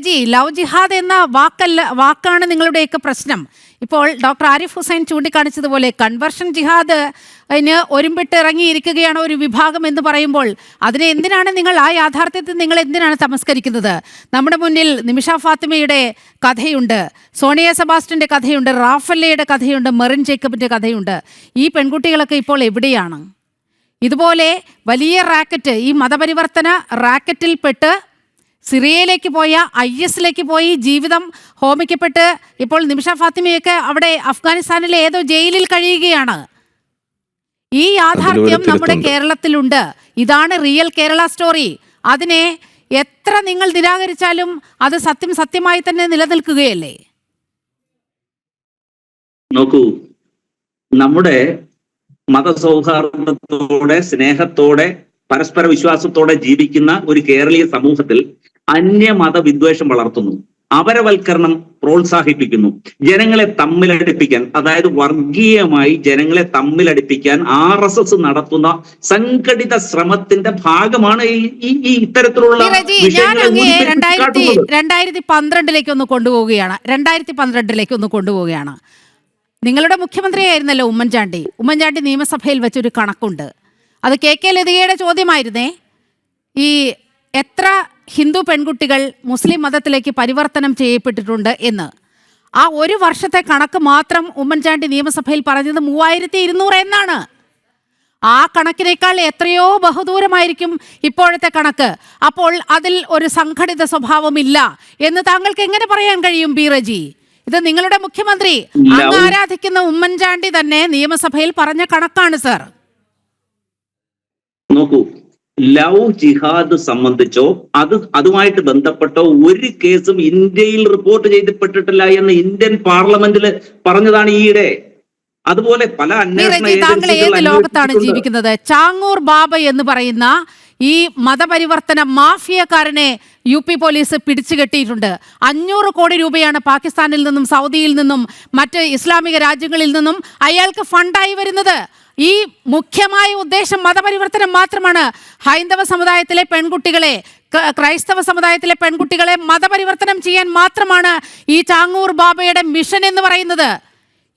ബീരജി love ജിഹാദ് എന്ന വാക്കല്ല വാക്കാണ് നിങ്ങളുടെയൊക്കെ പ്രശ്നം. ഇപ്പോൾ ഡോക്ടർ ആരിഫ് ഹുസൈൻ ചൂണ്ടിക്കാണിച്ചതുപോലെ കൺവർഷൻ ജിഹാദ് അതിന് ഒരുമ്പിട്ട് ഇറങ്ങിയിരിക്കുകയാണ് ഒരു വിഭാഗം എന്ന് പറയുമ്പോൾ അതിനെ എന്തിനാണ് നിങ്ങൾ ആ യാഥാർത്ഥ്യത്തിൽ നിങ്ങൾ എന്തിനാണ് തമസ്കരിക്കുന്നത് നമ്മുടെ മുന്നിൽ നിമിഷ ഫാത്തിമയുടെ കഥയുണ്ട് സോണിയ സബാസ്റ്റിന്റെ കഥയുണ്ട് റാഫല്ലയുടെ കഥയുണ്ട് മെറിൻ ജേക്കബിന്റെ കഥയുണ്ട്. ഈ പെൺകുട്ടികളൊക്കെ ഇപ്പോൾ എവിടെയാണ്? ഇതുപോലെ വലിയ റാക്കറ്റ് ഈ മതപരിവർത്തന റാക്കറ്റിൽപ്പെട്ട് സിറിയയിലേക്ക് പോയ ഐ എസിലേക്ക് പോയി ജീവിതം ഹോമിക്കപ്പെട്ട് ഇപ്പോൾ നിമിഷ ഫാത്തിമയൊക്കെ അവിടെ അഫ്ഗാനിസ്ഥാനിലെ ഏതോ ജയിലിൽ കഴിയുകയാണ്. ഈ യാഥാർത്ഥ്യം നമ്മുടെ കേരളത്തിലുണ്ട്. ഇതാണ് റിയൽ കേരള സ്റ്റോറി. അതിനെ എത്ര നിങ്ങൾ നിരാകരിച്ചാലും അത് സത്യം സത്യമായി തന്നെ നിലനിൽക്കുകയല്ലേ? നോക്കൂ നമ്മുടെ മതസൗഹാർദ്ദത്തോടെ സ്നേഹത്തോടെ പരസ്പര വിശ്വാസത്തോടെ ജീവിക്കുന്ന ഒരു കേരളീയ സമൂഹത്തിൽ അന്യമത വിദ്വേഷം വളർത്തുന്നു. അപരവൽക്കരണം പ്രോത്സാഹിപ്പിക്കുന്നു. ജനങ്ങളെ തമ്മിലടിപ്പിക്കാൻ അതായത് വർഗീയമായി ജനങ്ങളെ തമ്മിലടിപ്പിക്കാൻ ആർ എസ് എസ് നടത്തുന്ന സംഘടിത ശ്രമത്തിന്റെ ഭാഗമാണ് ഈ ഇത്തരത്തിലുള്ള രണ്ടായിരത്തി രണ്ടായിരത്തി പന്ത്രണ്ടിലേക്ക് ഒന്ന് കൊണ്ടുപോവുകയാണ്. രണ്ടായിരത്തി പന്ത്രണ്ടിലേക്ക് ഒന്ന് കൊണ്ടുപോവുകയാണ്. നിങ്ങളുടെ മുഖ്യമന്ത്രിയായിരുന്നല്ലോ ഉമ്മൻചാണ്ടി. ഉമ്മൻചാണ്ടി നിയമസഭയിൽ വെച്ചൊരു കണക്കുണ്ട്. അത് കെ കെ ലതികയുടെ ചോദ്യമായിരുന്നേ? ഈ എത്ര ഹിന്ദു പെൺകുട്ടികൾ മുസ്ലിം മതത്തിലേക്ക് പരിവർത്തനം ചെയ്യപ്പെട്ടിട്ടുണ്ട് എന്ന്. ആ ഒരു വർഷത്തെ കണക്ക് മാത്രം ഉമ്മൻചാണ്ടി നിയമസഭയിൽ പറഞ്ഞത് മൂവായിരത്തി ഇരുന്നൂറ് എന്നാണ്. ആ കണക്കിനേക്കാൾ എത്രയോ ബഹുദൂരമായിരിക്കും ഇപ്പോഴത്തെ കണക്ക്. അപ്പോൾ അതിൽ ഒരു സംഘടിത സ്വഭാവമില്ല എന്ന് താങ്കൾക്ക് എങ്ങനെ പറയാൻ കഴിയും ബീറജി ഇത് നിങ്ങളുടെ മുഖ്യമന്ത്രി അങ്ങ് ആരാധിക്കുന്ന ഉമ്മൻചാണ്ടി തന്നെ നിയമസഭയിൽ പറഞ്ഞ കണക്കാണ് സർ. നോക്കൂ ലവ് ജിഹാദ് സംബന്ധിച്ചോ അത് അതുമായിട്ട് ബന്ധപ്പെട്ടോ ഒരു കേസും ഇന്ത്യയിൽ റിപ്പോർട്ട് ചെയ്യപ്പെട്ടിട്ടില്ല എന്ന് ഇന്ത്യൻ പാർലമെന്റിൽ പറഞ്ഞതാണ് ഈയിടെ. അതുപോലെ പല അന്വേഷണ താങ്കൾ ഏത് ലോകത്താണ് ജീവിക്കുന്നത്? ചാങ്ങൂർ ബാബ എന്ന് പറയുന്ന ഈ മതപരിവർത്തന മാഫിയക്കാരനെ യു പി പോലീസ് പിടിച്ചു കെട്ടിയിട്ടുണ്ട്. അഞ്ഞൂറ് കോടി രൂപയാണ് പാകിസ്ഥാനിൽ നിന്നും സൗദിയിൽ നിന്നും മറ്റ് ഇസ്ലാമിക രാജ്യങ്ങളിൽ നിന്നും അയാൾക്ക് ഫണ്ടായി വരുന്നത്. ഈ മുഖ്യമായ ഉദ്ദേശം മതപരിവർത്തനം മാത്രമാണ്. ഹൈന്ദവ സമുദായത്തിലെ പെൺകുട്ടികളെ ക്രൈസ്തവ സമുദായത്തിലെ പെൺകുട്ടികളെ മതപരിവർത്തനം ചെയ്യാൻ മാത്രമാണ് ഈ ചാങ്ങൂർ ബാബയുടെ മിഷൻ എന്ന് പറയുന്നത്.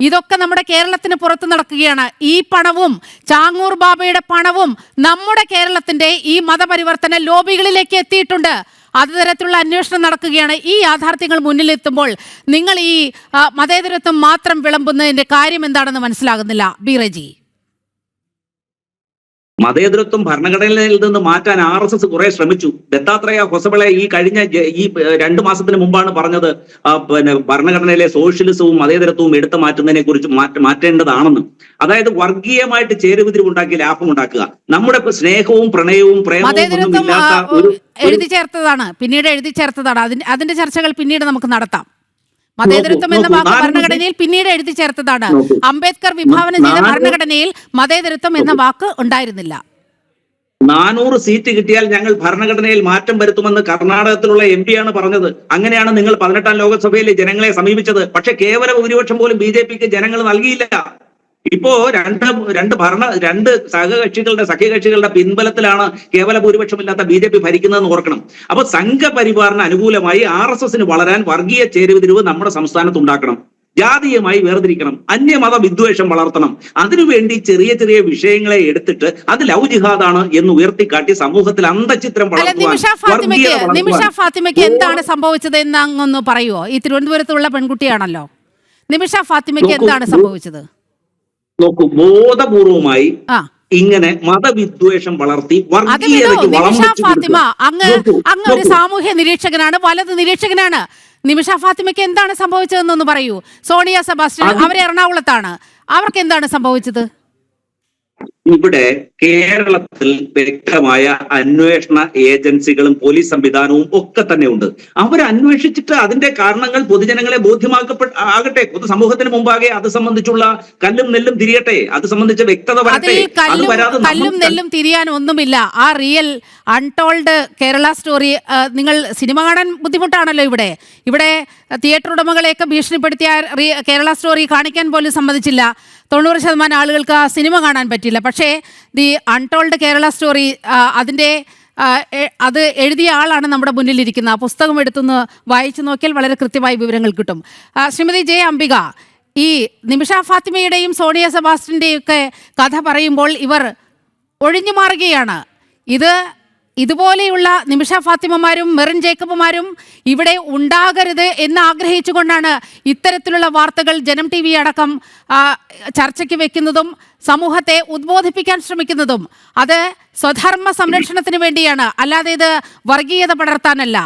ഇതൊക്കെ നമ്മുടെ കേരളത്തിന് പുറത്ത് നടക്കുകയാണ്. ഈ പണവും ചാങ്ങൂർ ബാബയുടെ പണവും നമ്മുടെ കേരളത്തിന്റെ ഈ മതപരിവർത്തന ലോബികളിലേക്ക് എത്തിയിട്ടുണ്ട്. അത് തരത്തിലുള്ള അന്വേഷണം നടക്കുകയാണ്. ഈ യാഥാർത്ഥ്യങ്ങൾ മുന്നിലെത്തുമ്പോൾ നിങ്ങൾ ഈ മതേതരത്വം മാത്രം വിളമ്പുന്നതിന്റെ കാര്യം എന്താണെന്ന് മനസ്സിലാകുന്നില്ല. ബിറജി മതേതരത്വം ഭരണഘടനയിൽ നിന്ന് മാറ്റാൻ ആർ എസ് എസ് കുറെ ശ്രമിച്ചു. ദത്താത്രേയ ഹൊസബളെ ഈ കഴിഞ്ഞ ഈ രണ്ട് മാസത്തിന് മുമ്പാണ് പറഞ്ഞത് പിന്നെ ഭരണഘടനയിലെ സോഷ്യലിസവും മതേതരത്വവും എടുത്തു മാറ്റുന്നതിനെ കുറിച്ച് മാറ്റേണ്ടതാണെന്ന്. അതായത് വർഗീയമായിട്ട് ചേരുവതിരിവുണ്ടാക്കി ലാഭം ഉണ്ടാക്കുക. നമ്മുടെ സ്നേഹവും പ്രണയവും പ്രേമവും ഒന്നും ഇല്ലാത്ത ഒരു ഒരു- എഴുതി ചേർത്തതാണ്. പിന്നീട് എഴുതി ചേർത്തതാണ്. അതിന്റെ അതിന്റെ ചർച്ചകൾ പിന്നീട് നമുക്ക് നടത്താം. മതേതരത്വം എന്ന വാക്ക് ഭരണഘടനയിൽ പിന്നീട് എഴുതി ചേർത്തതാണ്. അംബേദ്കർ വിഭാവനം ചെയ്ത ഭരണഘടനയിൽ മതേതരത്വം എന്ന വാക്ക് ഉണ്ടായിരുന്നില്ല. നാനൂറ് സീറ്റ് കിട്ടിയാൽ ഞങ്ങൾ ഭരണഘടനയിൽ മാറ്റം വരുത്തുമെന്ന് കർണാടകത്തിലുള്ള എം ആണ് പറഞ്ഞത്. അങ്ങനെയാണ് നിങ്ങൾ പതിനെട്ടാം ലോകസഭയിലെ ജനങ്ങളെ സമീപിച്ചത്. പക്ഷെ കേവല ഭൂരിപക്ഷം പോലും ബി ജെ പിക്ക് ജനങ്ങൾ നൽകിയില്ല. ഇപ്പോ രണ്ട് രണ്ട് ഭരണ രണ്ട് സഹകക്ഷികളുടെ സഖ്യകക്ഷികളുടെ പിൻബലത്തിലാണ് കേവല ഭൂരിപക്ഷമില്ലാത്ത ബി ജെ പി ഭരിക്കുന്നതെന്ന് ഓർക്കണം. അപ്പൊ സംഘപരിവാറിന് അനുകൂലമായി ആർ എസ് എസിന് വളരാൻ വർഗീയ ചേരുവതിരിവ് നമ്മുടെ സംസ്ഥാനത്ത് ഉണ്ടാക്കണം ജാതീയമായി വേർതിരിക്കണം. അന്യമത വിദ്വേഷം വളർത്തണം. അതിനുവേണ്ടി ചെറിയ ചെറിയ വിഷയങ്ങളെ എടുത്തിട്ട് അത് ലവ് ജിഹാദാണ് എന്ന് ഉയർത്തിക്കാട്ടി സമൂഹത്തിൽ അന്തചിത്രം നിമിഷ ഫാത്തിമയ്ക്ക് എന്താണ് സംഭവിച്ചത് എന്ന് അങ്ങൊന്ന് പറയുമോ ഈ തിരുവനന്തപുരത്തുള്ള പെൺകുട്ടിയാണല്ലോ. നിമിഷ ഫാത്തിമയ്ക്ക് എന്താണ് സംഭവിച്ചത്? നോക്കൂ ബോധപൂർവമായി ഇങ്ങനെ മതവിദ്വേഷം വളർത്തി ഫാത്തിമ. അങ്ങ് അങ്ങ് ഒരു സാമൂഹ്യ നിരീക്ഷകനാണ് വലത് നിരീക്ഷകനാണ്. നിമിഷ ഫാത്തിമയ്ക്ക് എന്താണ് സംഭവിച്ചതെന്നൊന്ന് പറയൂ. സോണിയ സെബാസ്റ്റ്യൻ അവരെ അവർ എറണാകുളത്താണ്. അവർക്ക് എന്താണ് സംഭവിച്ചത്? ഇവിടെ കേരളത്തിൽ വ്യക്തമായ അന്വേഷണ ഏജൻസികളും പോലീസ് സംവിധാനവും ഒക്കെ തന്നെ ഉണ്ട്. അവർ അന്വേഷിച്ചിട്ട് അതിന്റെ കാരണങ്ങൾ പൊതുജനങ്ങളെ ബോധ്യമാക്കപ്പെട്ട ആകട്ടെ പൊതുസമൂഹത്തിന് മുമ്പാകെ അത് സംബന്ധിച്ചുള്ള കല്ലും നെല്ലും തിരിയട്ടെ. അത് സംബന്ധിച്ച വ്യക്തത വരട്ടെ. അത് കല്ലും വരാതെ കല്ലും നെല്ലും തിരിയാൻ ഒന്നുമില്ല. ആ റിയൽ അൺടോൾഡ് കേരള സ്റ്റോറി നിങ്ങൾ സിനിമ കാണാൻ ബുദ്ധിമുട്ടാണല്ലോ ഇവിടെ. ഇവിടെ തിയേറ്റർ ഉടമകളെയൊക്കെ ഭീഷണിപ്പെടുത്തിയ കേരള സ്റ്റോറി കാണിക്കാൻ പോലും സമ്മതിച്ചില്ല. തൊണ്ണൂറ് ശതമാനം ആളുകൾക്ക് ആ സിനിമ കാണാൻ പറ്റില്ല പക്ഷേ ദി അൺടോൾഡ് കേരള സ്റ്റോറി അതിന്റെ അത് എഴുതിയ ആളാണ് നമ്മുടെ മുന്നിലിരിക്കുന്ന ആ പുസ്തകം എടുത്തുനിന്ന് വായിച്ചു നോക്കിയാൽ വളരെ കൃത്യമായ വിവരങ്ങൾ കിട്ടും. ശ്രീമതി ജെ അംബിക ഈ നിമിഷ ഫാത്തിമയുടെയും സോണിയ സെബാസ്റ്റിന്റെയും ഒക്കെ കഥ പറയുമ്പോൾ ഇവർ ഒഴിഞ്ഞു മാറുകയാണ്. ഇത് ഇതുപോലെയുള്ള നിമിഷ ഫാത്തിമമാരും മെറിൻ ജേക്കബുമാരും ഇവിടെ ഉണ്ടാകരുത് എന്ന് ആഗ്രഹിച്ചുകൊണ്ടാണ് ഇത്തരത്തിലുള്ള വാർത്തകൾ ജനം ടി വി അടക്കം ചർച്ചയ്ക്ക് വെക്കുന്നതും സമൂഹത്തെ ഉദ്ബോധിപ്പിക്കാൻ ശ്രമിക്കുന്നതും. അത് സ്വധർമ്മ സംരക്ഷണത്തിന് വേണ്ടിയാണ്. അല്ലാതെ ഇത് വർഗീയത പടർത്താനല്ല.